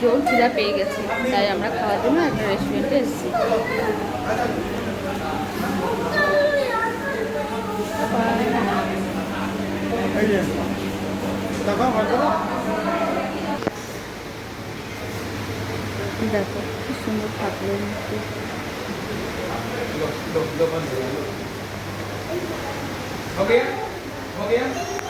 জোর খিদা পেয়ে গেছে, তাই আমরা খাওয়ার জন্য একটা রেস্টুরেন্টে এসেছি। দেখো, কি সুন্দর ঠাকুরের মূর্তি। हो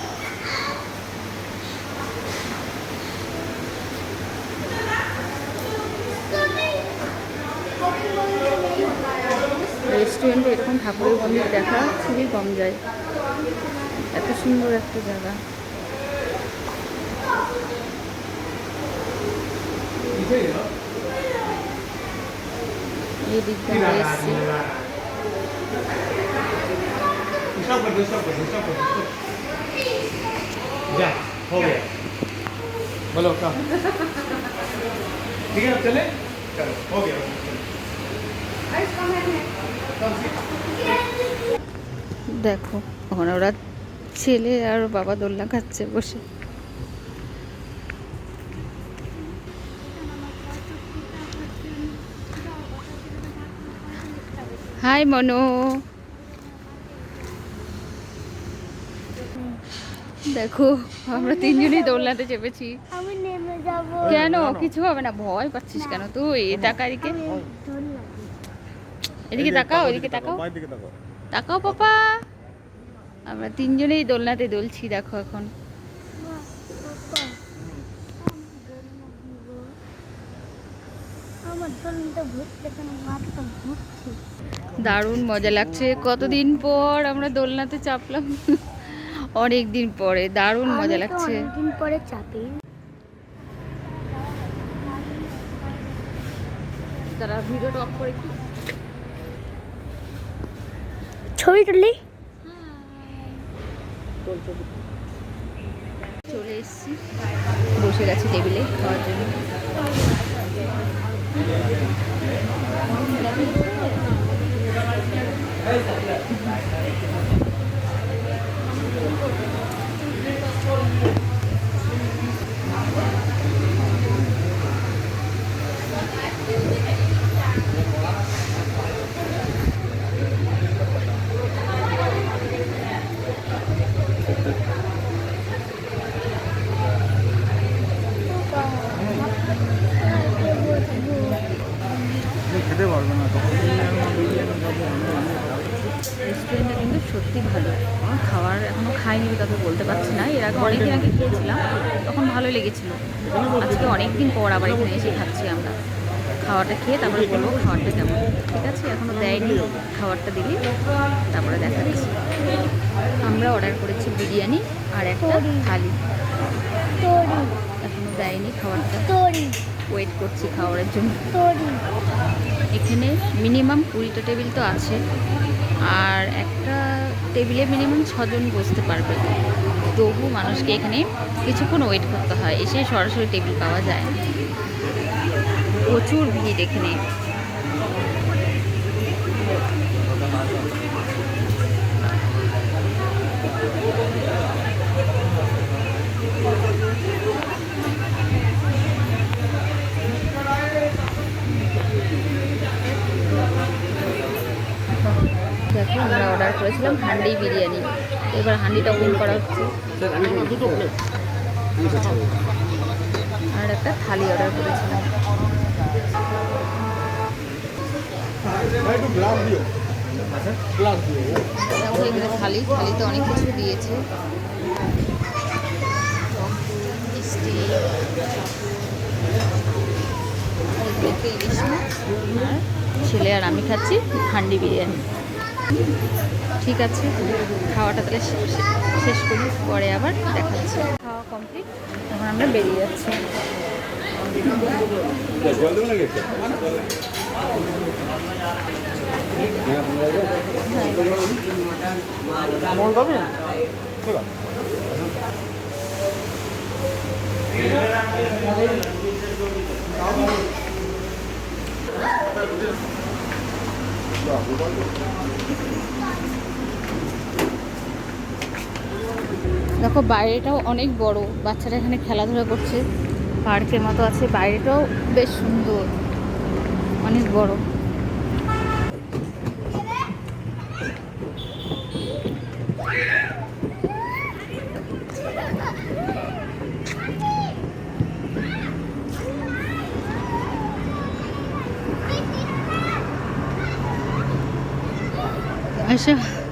রেস্টুরেন্টে এরকম ঠাকুরের মন্দির দেখা খুবই কম যায় এত সুন্দর একটা জায়গা এই দিকটা আমরা এসেছি हिसाब कर दो हिसाब कर दो हिसाब कर दो जा हो गया দেখো ওখানে ওরা ছেলে আর বাবা দোলনা খাচ্ছে বসে। হাই মনো। দেখো আমরা তিনজনই দোলনাতে চেপেছি। কেন? কিছু হবে না ভয় পাচ্ছিস কেন তুই? এটা কারিকে এদিকে তাকাও এদিকে তাকাও। তাকাও তাকাও। পাপা। আমরা তিনজনেই দোলনাতে দুলছি দেখো এখন। দারুণ মজা লাগছে। কতদিন পর আমরা দোলনাতে চাপলাম? অনেক দিন পরে দারুণ মজা লাগছে। পরে চাপি। তারা ভিডিওটা অফ করে কি ছবি চলে এসেছি। বসে গেছে টেবিলে খাওয়ার জন্য। রেস্টুরেন্টটা কিন্তু সত্যি ভালো। আমার খাওয়ার এখনও খাইনি তাকে বলতে পারছি না। এর আগে অনেকদিন আগে খেয়েছিলাম তখন ভালো লেগেছিল। আজকে অনেকদিন পর আবার এখানে এসে খাচ্ছি আমরা। খাওয়াটা খেয়ে তারপরে বলব খাবারটা কেমন। ঠিক আছে এখনও দেয়নি খাবারটা দিলি তারপরে দেখা দেখাচ্ছি। আমরা অর্ডার করেছি বিরিয়ানি আর একটা থালি। এখনও দেয়নি খাবারটা ওয়েট করছি খাবারের জন্য। এখানে মিনিমাম কুড়িটা টেবিল তো আছে। আর একটা টেবিলে মিনিমাম ছজন বসতে পারবে। তবু মানুষকে এখানে কিছুক্ষণ ওয়েট করতে হয়। এসে সরাসরি টেবিল পাওয়া যায়। প্রচুর ভিড় এখানে। দেখো আমরা অর্ডার করেছিলাম হান্ডি বিরিয়ানি। এবার হান্ডিটা ওপেন করা হচ্ছে। আর একটা থালি অর্ডার করেছিলাম। থালি। থালিতে অনেক কিছু দিয়েছে। ছেলে আর আমি খাচ্ছি হান্ডি বিরিয়ানি। ঠিক আছে খাওয়াটা তাহলে শেষ করি পরে আবার দেখাচ্ছি। খাওয়া কমপ্লিট এখন আমরা বেরিয়ে যাচ্ছি। জল দেবে নাকি মল পাবে ঠিক আছে দেখো, বাইরেটাও অনেক বড়। বাচ্চারা এখানে খেলাধুলা করছে। পার্কের মতো আছে। বাইরেটাও বেশ সুন্দর। অনেক বড়। আচ্ছা